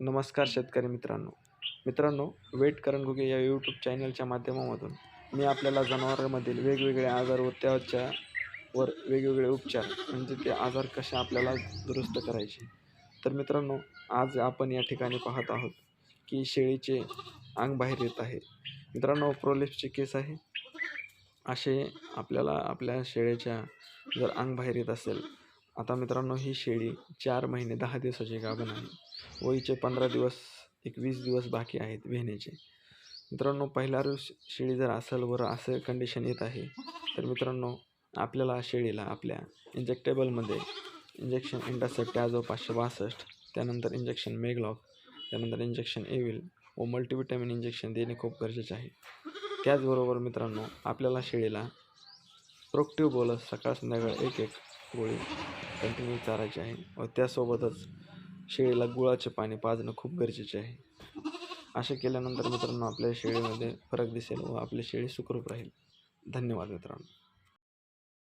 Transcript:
नमस्कार शेतकरी मित्रांनो. मित्रांनो वेट करण घुगे या यूट्यूब चॅनलच्या माध्यमामधून मी आपल्याला जनावरांमधील वेगवेगळे आजार व त्याच्या वर वेगवेगळे उपचार म्हणजे ते आजार कसे आपल्याला दुरुस्त करायचे. तर मित्रांनो आज आपण या ठिकाणी पाहत आहोत की शेळीचे अंग बाहेर येत आहे. मित्रांनो प्रोलिप्सचे केस आहे. असे आपल्याला आपल्या शेळीच्या जर अंग बाहेर येत असेल आता मित्रांनो ही शेळी चार महिने दहा दिवसाची गाभण आहे. वहीचे पंधरा दिवस एक वीस दिवस बाकी आहेत वेहण्याचे मित्रांनो पहिला रोज शेळी जर असेल वर असं कंडिशन येत आहे तर मित्रांनो आपल्याला शेळीला आपल्या इंजेक्टेबलमध्ये इंजेक्शन इंडासेट टॅझो पाचशे बासष्ट त्यानंतर इंजेक्शन मेगलॉक त्यानंतर इंजेक्शन एविल व मल्टीविटॅमिन इंजेक्शन देणे खूप गरजेचे आहे. त्याचबरोबर मित्रांनो आपल्याला शेळीला प्रोक्टिव्ह बोलस सकाळ संध्याकाळ एक एक गोळी कंटिन्यू चारायची आहे. व त्यासोबतच शेळीला गुळाचे पाणी पाजणं खूप गरजेचे आहे. असे केल्यानंतर मित्रांनो आपल्या शेळीमध्ये फरक दिसेल व आपली शेळी सुखरूप राहील. धन्यवाद मित्रांनो.